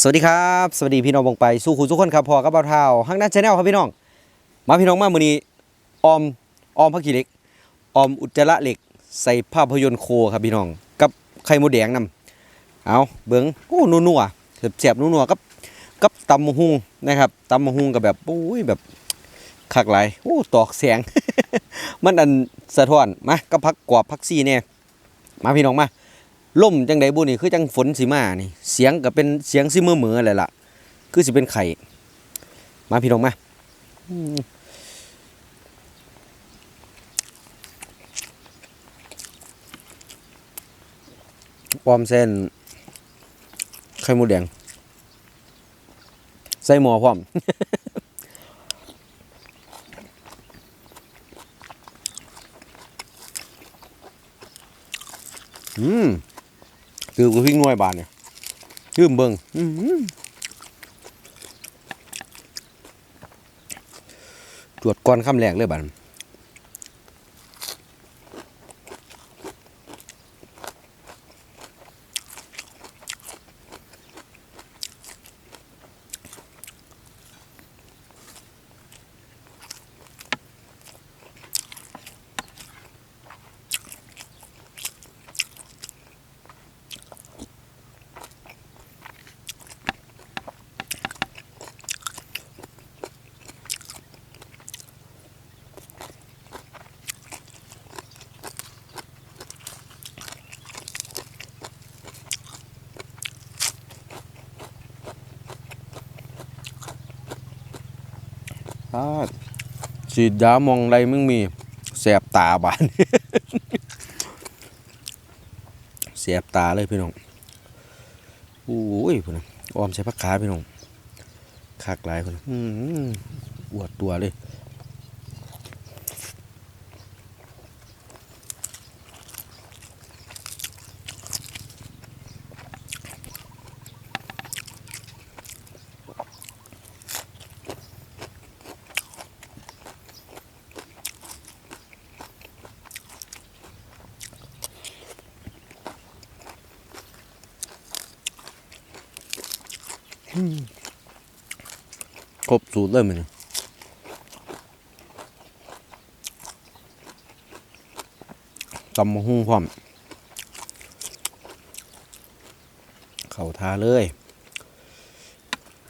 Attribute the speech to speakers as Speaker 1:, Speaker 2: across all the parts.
Speaker 1: สวัสดีครับ สวัสดีพี่น้องบงไปสู้คุณทุกคนครับพอกับเบาเท้าห้างหน้าชาแนลครับพี่น้อง มาพี่น้องมามือนี้ออมออมพักขี้เหล็กออมอุจจาระเหล็ก ใส่ภาพยนตร์โคครับพี่น้อง กับไข่มดแดงนำเอาเบิ้งโอ้นัวๆเสียบๆนัวๆกับกับตำมะฮุงนะครับตำมะฮุงกับแบบโอ้ยแบบคักหลายโอ้ตอกแสง มันอันสะท้อนมากับพักกวาดพักซี่เนี่ยมาพี่น้องมา ล่มจังใดบุนี่คือจังฝนสิมานี่ เสียงก็เป็นเสียงซิมือเหมืออะไรล่ะ คือสิเป็นไข่ มาพี่น้องมาอืมปอมเส้นไข่มูแดง ใส่หมอพร้อมอืม คือกูพิ้งน้อยบานเนี่ยยืมเบิงอื้อหือตรวจก่อนคำแรกเลยบานาฉีดยามองไรมึงมีแสบตาบานแสบตาเลยพี่น้องโอ้ยพี่น้องออมใช้พักขาพี่น้องคักหลายคนอืออวดตัวเลย ครบสูตรเลยมันตำมะฮุ่งพร้อม เข่าทาเลย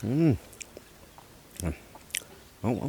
Speaker 1: อืม เอาเอา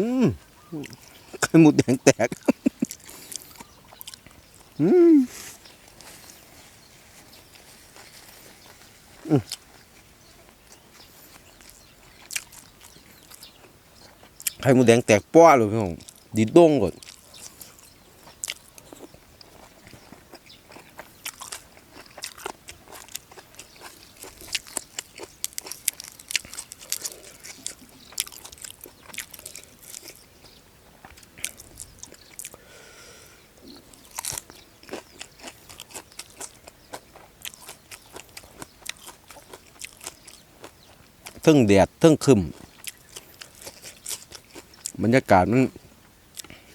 Speaker 1: อืมไข่หมูแดงแตกอืมอืมไข่หมูแดงแตกป้อเลยพี่ผมดีด้งก่อน ทึ่งแดดทึ่งคึมบรรยากาศมัน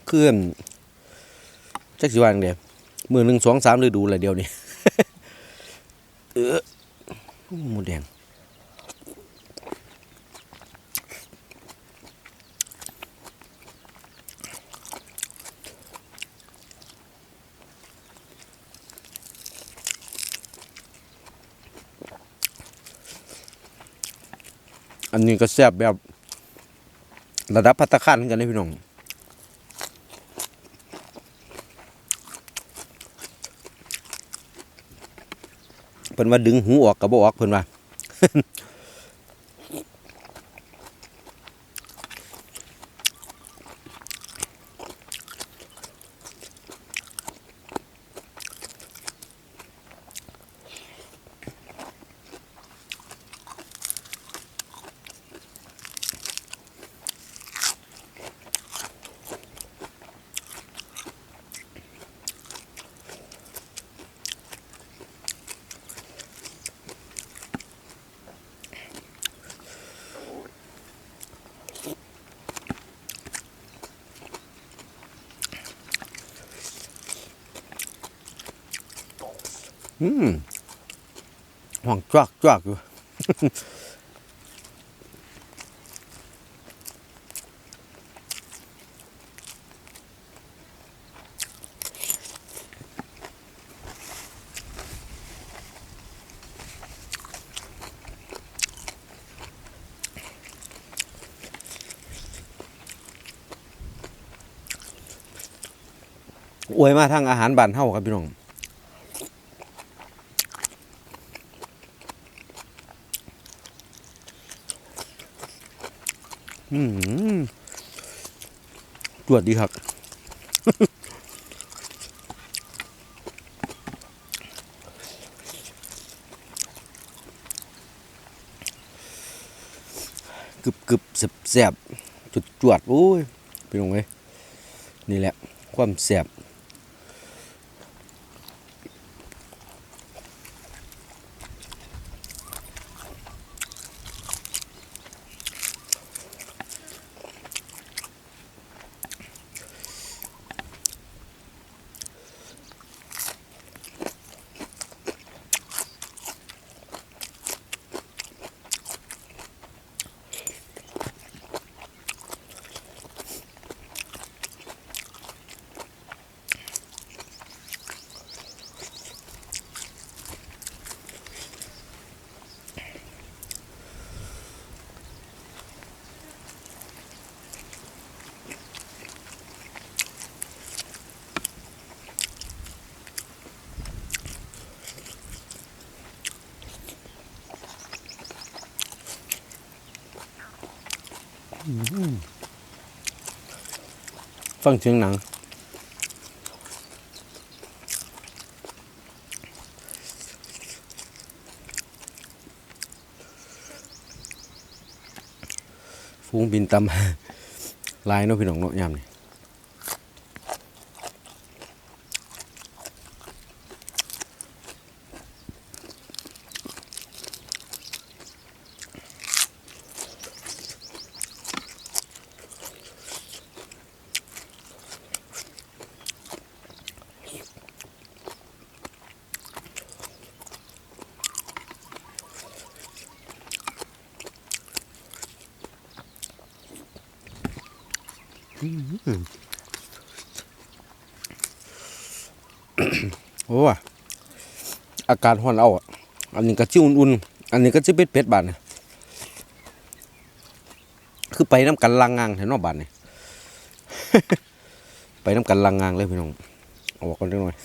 Speaker 1: เคลื่อนจักสิวาจั่งเดียวมือหนึ่งสองสามฤดูอะไรเดียวนี่ เออหมูแดง อั นี้ก็แซ่บแบบระดับพัตตาคานกันนะพี่น้องเพิ่นว่าดึงหูออกกับบ่ออกเพิ่นว่า อืมห่วงจวกจวกอยู่อวยมาทางอาหารบ้านเฮาครับพี่น้อง อืมจวดดีครับ กึบกึบแสบแสบจุดจวดโอ้ยพี่น้องเอ้ยนี่แหละ ความแสบ ฟังเสียงหนัง ฟูงบินตำลายเนาะพี่น้องเนาะยามนี่ โอ้อากาศร้อนเอาอันนี้ก็จิอุ่นๆ อันนี้ก็จิเป็ดเป็ดๆบาดเนี่ยคือไปน้ำกันลังงางแถวนอกบาดเนี่ยไปน้ำกันลังงางเลยพี่น้องออกกันเล็กน้อย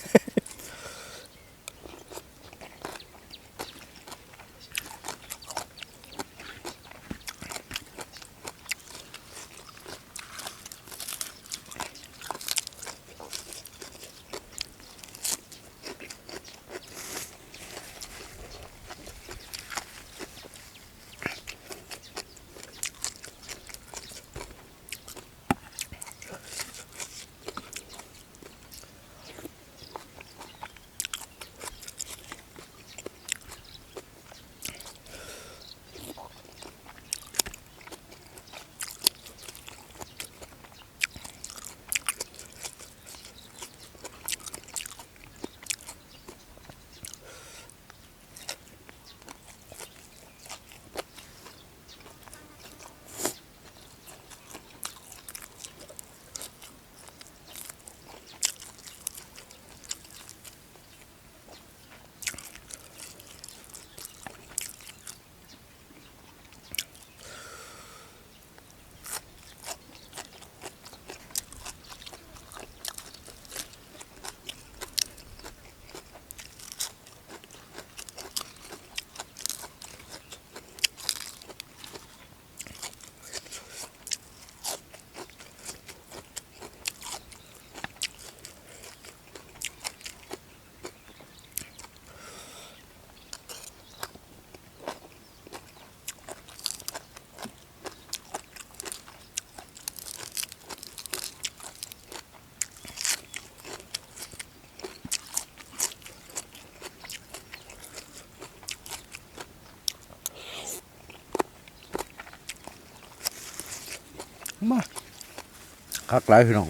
Speaker 1: คักหลายพี่น้อง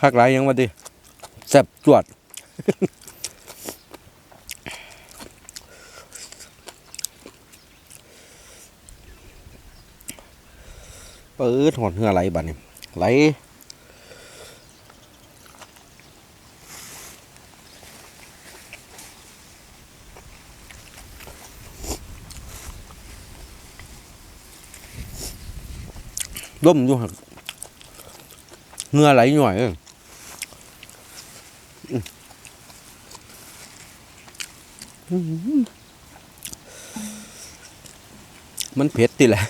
Speaker 1: คักหลายยังวะดิแซ่บจวดเปิดหอนเหือไหลบัดนี้ไหล ร่มอยู่หักเงือไหลหน่อยมันเผ็ดติแหละ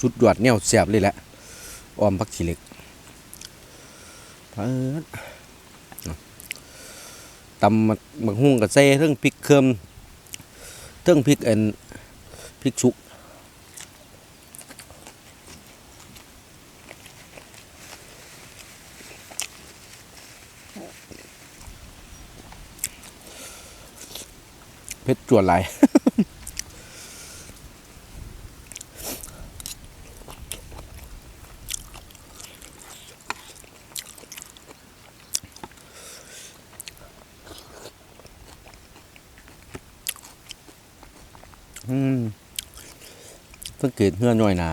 Speaker 1: สุดยอดแนวเสียบเลยแหละออมพักขี้เหล็กเปิดตำมักมักหุ่งกับเซ่เรื่องพริกเคื่อมเรื่องพริกเอ็นพริกชุกเผ็ดจวดหล สังเกตเหือหน่อยหนา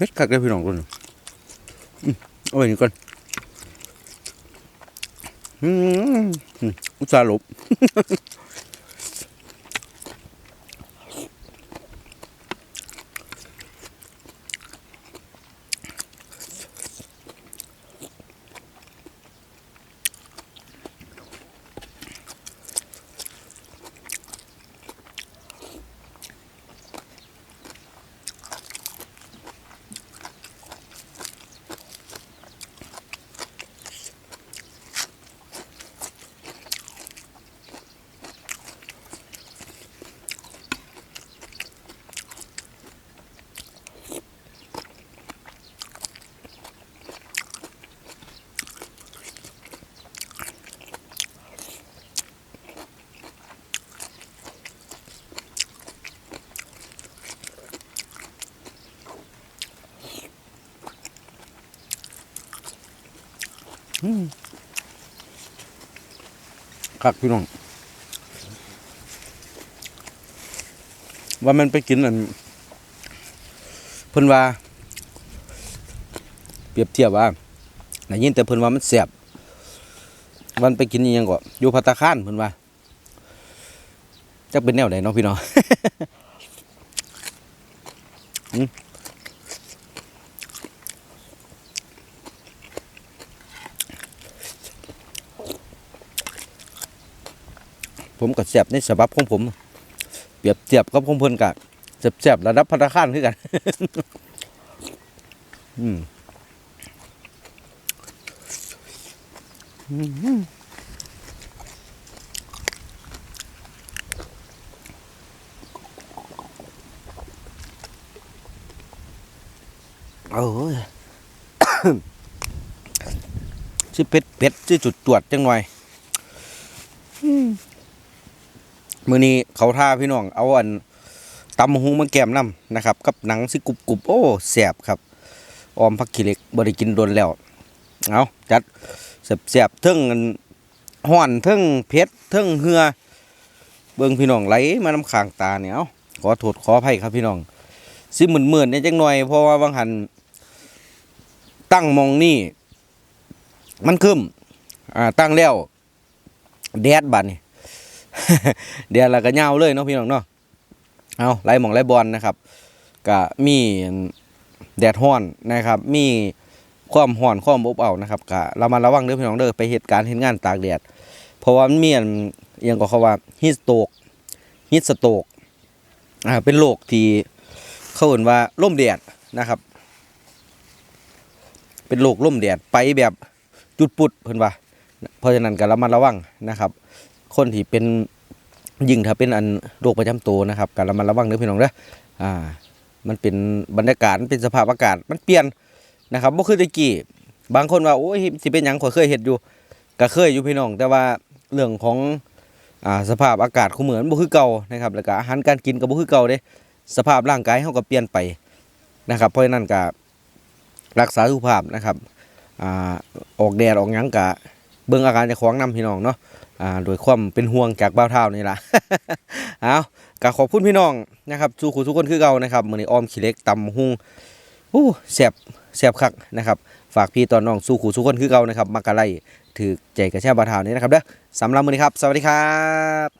Speaker 1: เผ็ดคักเลยพี่น้องคนอืมเอาไว้นี่ก่อนอืมอุตส่าห์หลบ คักพี่น้อง ว่ามันไปกินอันเพิ่นว่า เปรียบเทียบว่าได้ยินแต่เพิ่นว่ามันแซ่บวันไปกินยังก็อยู่พัตตาคารเพิ่นว่าจักเป็นแนวใดเนาะพี่น้อง ผมก็แซ่บในฉบับของผม เปรียบเทียบกับของเพิ่นก็แซ่บๆระดับพัตตาคารคือกัน อืมโอ้ยชื่อเป็ดเป็ดชื่อจุดตรวจจังหน่อย มือนี้เขาท่าพี่น้องเอาอันตำหุงมาแกมน้ำนะครับ กับหนังสิกรุบกรุบๆโอ้แสบครับออมผักขี้เล็กบริกินโดนแล้วเอาจัดแสบๆเทิงห่อนเทิงเผ็ดเทิงเหือ เบิ่งพี่น้องไหลมาน้ำขางตาเนี่ยเอาขอโทษขออภัยครับพี่น้องสิหมื่นๆเนี่ยจังหน่อยเพราะว่าบางหันตั้งมองนี่ มันคึมอ่าตั้งแล้วแดดบัดนี่ แดดแล้วก็ยาวเลยเนาะพี่น้องเนาะเอาไล่หมองไล่บอลนะครับก็มีแดดฮ้อนนะครับ มีความร้อนความอบอ้าวนะครับก็เรามาระวังเด้อพี่น้องเด้อไปเหตุการณ์เห็นงานตากแดดเพราะว่ามันมีอันยังก็เขาว่าฮิสโตกฮิสโตกอ่าเป็นโรคที่เขาเอ่นว่าล่มแดดนะครับ เป็นโรคล่มแดดไปแบบจุดปุดเพิ่นว่าเพราะฉะนั้นก็ระมัดระวังนะครับ คนที่เป็นยิ่งถ้าเป็นอันโรคประจำตัวนะครับก็ระมัดระวังเด้อพี่น้องเด้ออ่า มันเป็นบรรยากาศเป็นสภาพอากาศมันเปลี่ยนนะครับบ่คือตะกี้บางคนว่าโอ้ยสิเป็นหยังข่อยเคยเฮ็ดอยู่ก็เคยอยู่พี่น้อง แต่ว่าเรื่องของอ่าสภาพอากาศคู่เหมือนบ่คือเก่านะครับแล้วก็อาหารการกินก็บ่คือเก่าเด้สภาพร่างกายเฮาก็เปลี่ยนไปนะครับเพราะฉะนั้นก็รักษาสุขภาพนะครับอ่าออกแดดออกหยังก็เบิ่งอาการเจ้าของนํพี่น้องเนาะ อ่าโดยความเป็นห่วงจากบ้าวเท่านี่ล่ะ เอาก็ขอบคุณพี่น้องนะครับสู้คู่ทุกคนคือเก่านะครับมือนี้อ้อมขี้เล็กตำหุ่งอู้แสบแสบคักนะครับ ฝากพี่ตอนน้องสู้คู่ทุกคนคือเก่านะครับมักกะไลถือใจกระแช่บ้าวเท้านี้นะครับเด้อสำหรับมือนี้ครับ สวัสดีครับ